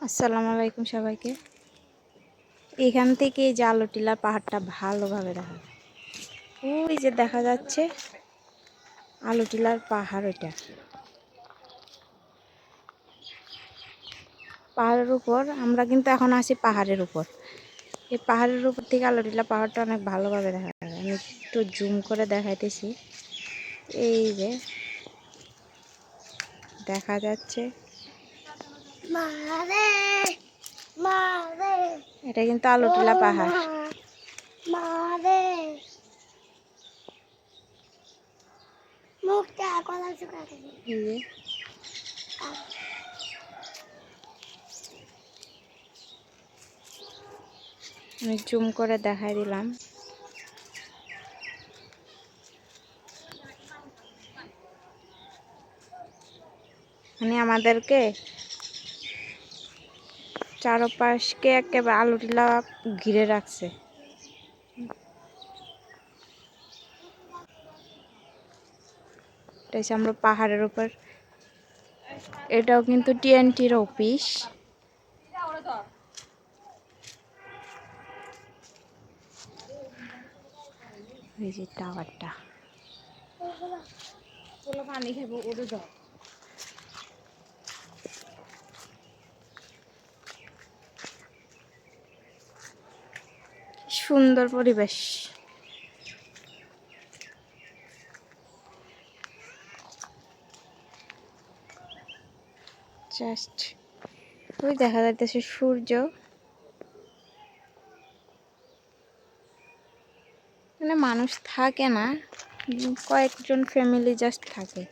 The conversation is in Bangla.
আসসালামু আলাইকুম সবাইকে। এখান থেকে আলো টিলার পাহাড়টা ভালোভাবে দেখা যায়। ওই যে দেখা যাচ্ছে আলো টিলার পাহাড় ওইটা। পাহাড়ের উপর, আমরা কিন্তু এখন আছি পাহাড়ের উপর। এই পাহাড়ের উপর থেকে আলো টিলা পাহাড়টা অনেক ভালোভাবে দেখা যায়। আমি একটু জুম করে দেখাইতেছি। এই যে দেখা যাচ্ছে এটা কিন্তু আলোটিলা পাহাড়। আমি জুম করে দেখাই দিলাম। মানে আমাদেরকে চারপাশকে একেবারে আলুটিলা ঘিরে রাখছে। আমরা পাহাড়ের উপর। এটাও কিন্তু টিএনটির অফিস। এই যে টাওয়ারটা। পানি খাব ওটা সুন্দর পরিবেশ। জাস্ট ওই দেখা যাইতেছে সূর্য। মানে মানুষ থাকে না, কয়েকজন ফ্যামিলি জাস্ট থাকে।